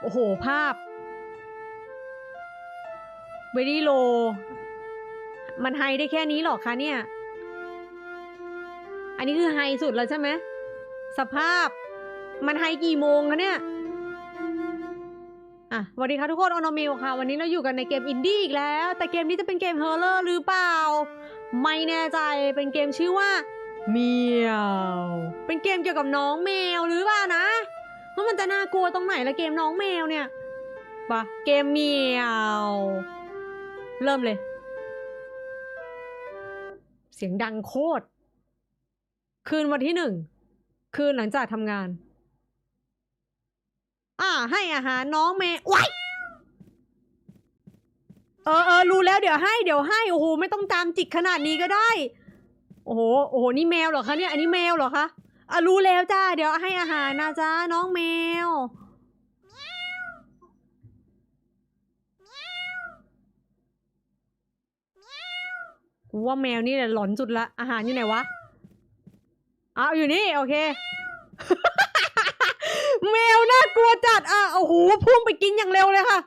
โอ้โห ภาพเวดี้โล มันไฮได้แค่นี้หรอคะเนี่ย อันนี้คือไฮสุดแล้วใช่ไหม สภาพ มันไฮกี่โมงคะเนี่ย อะสวัสดีค่ะทุกคนออนอมิวค่ะ วันนี้เราอยู่กันในเกมอินดี้อีกแล้ว แต่เกมนี้จะเป็นเกมเฮอร์เลอร์หรือเปล่า ไม่แน่ใจ เป็นเกมชื่อว่าเมียว เป็นเกมเกี่ยวกับน้องแมวหรือเปล่านะ ว่ามันจะน่ากลัวตรงไหนละเกมน้องแมวเนี่ยปะเกมเมียว เริ่มเลย เสียงดังโคตร คืนวันที่หนึ่ง คืนหลังจากทำงาน อ่า ให้อาหารน้องแมวว้เออเออรู้แล้วเดี๋ยวให้เดี๋ยวให้โอ้โหไม่ต้องตามจิกขนาดนี้ก็ได้ โอ้โหโอ้โหนี่แมวเหรอคะเนี่ยอันนี้แมวเหรอคะ อะรู้แล้วจ้า เดี๋ยวให้อาหารนะจ้าน้องแมว กูว่าแมวนี่แหละหลอนสุดละ อาหารอยู่ไหนวะอ้าวอยู่นี่ โอเค แมวน่ากลัวจัด อะ โอ้โห พุ่งไปกินอย่างเร็วเลยค่ะ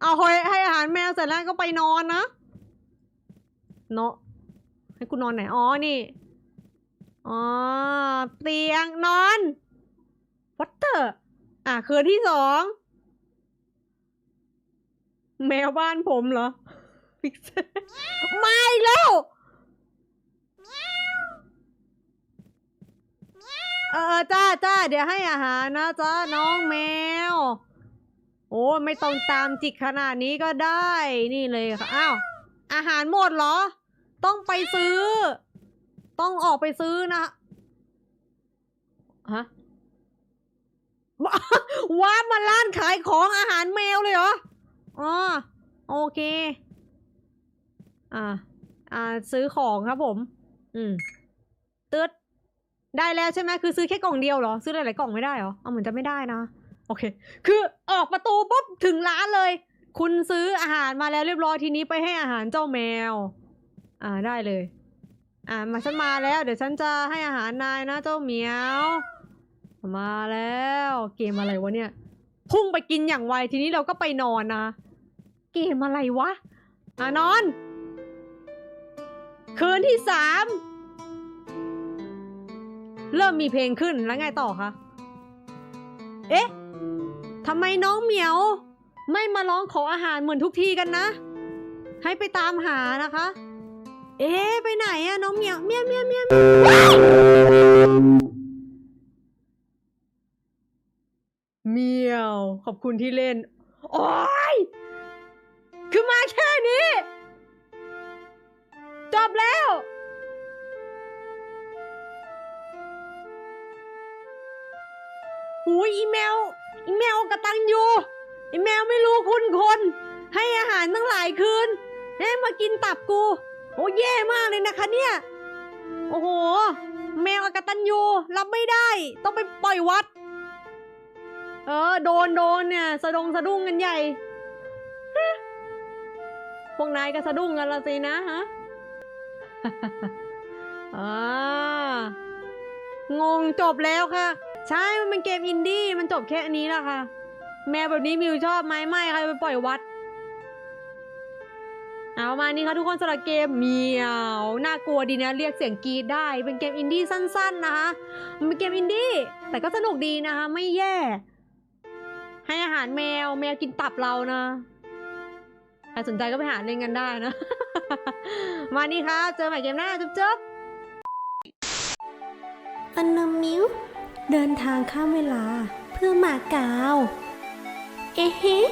เอาให้ให้อาหารแมวเสร็จแล้วก็ไปนอนนะ เนาะให้กูนอนไหน อ๋อ นี่ อ๋อ เตียงนอนวัตเตอร์อะคืนที่สอง แมวบ้านผมเหรอฟิกเซอร์มาอีกแล้วเออจ้าจ้าเดี๋ยวให้อาหารนะจ้าน้องแมว โอ้ไม่ต้องตามจิกขนาดนี้ก็ได้ นี่เลยค่ะ อ้าว อาหารหมดเหรอ ต้องไปซื้อ ต้องออกไปซื้อนะฮะว้ามาร้านขายของอาหารแมวเลยเหรอ อ๋อ โอเค อ่า อ่า ซื้อของครับผม อืมตืดได้แล้วใช่ไหมคือซื้อแค่กล่องเดียวเหรอ ซื้อหลายๆกล่องไม่ได้เหรอ เอาเหมือนจะไม่ได้นะ โอเค คือออกประตูปุ๊บถึงร้านเลย คุณซื้ออาหารมาแล้วเรียบร้อยทีนี้ไปให้อาหารเจ้าแมว อ่า ได้เลย อ่ามาฉันมาแล้ว เดี๋ยวฉันจะให้อาหารนายนะเจ้าเหมียว มาแล้ว เกมอะไรวะเนี่ย พุ่งไปกินอย่างไวทีนี้เราก็ไปนอนนะ เกมอะไรวะอะนอน คืนที่สามเริ่มมีเพลงขึ้นแล้วไงต่อคะเอ๊ะทำไมน้องเหมียว ไม่มาร้องขออาหารเหมือนทุกทีกันนะ ให้ไปตามหานะคะ เอ๊ะไปไหนอะน้องเหมียวเมียวเมียวเมียวเมียว ขอบคุณที่เล่น โอ๊ย คือมาแค่นี้ จบแล้ว หูยอีเมล อีเมลกระตังอยู่อีเมลไม่รู้คุณคน ให้อาหารตั้งหลายคืนให้มากินตับกู โอ้แย่มากเลยนะคะเนี่ย โอ้โห แมวอากตันยูรับไม่ได้ ต้องไปปล่อยวัด เออ โดนโดนเนี่ย สะดงสะดุ้งกันใหญ่ พวกนายก็สะดุ้งกันละสินะฮะอ่างงจบแล้วค่ะ ใช่มันเป็นเกมอินดี้ มันจบแค่อันนี้แหละค่ะ แมวแบบนี้มิวชอบไหมไม่ค่ะไปปล่อยวัด เอามานี่ค่ะทุกคนสำหรับเกมเมียวน่ากลัวดีนะเรียกเสียงกรีดได้ เป็นเกมอินดี้สั้นๆนะคะมันเป็นเกมอินดี้แต่ก็สนุกดีนะคะ ไม่แย่ ให้อาหารแมวแมวกินตับเรานะใครสนใจก็ไปหาเล่นกันได้นะ มานี่ค่ะเจอใหม่เกมหน้าจุ๊บจุ๊บอันนมิวเดินทางข้ามเวลาเพื่อมาเกาวเอ๊ะ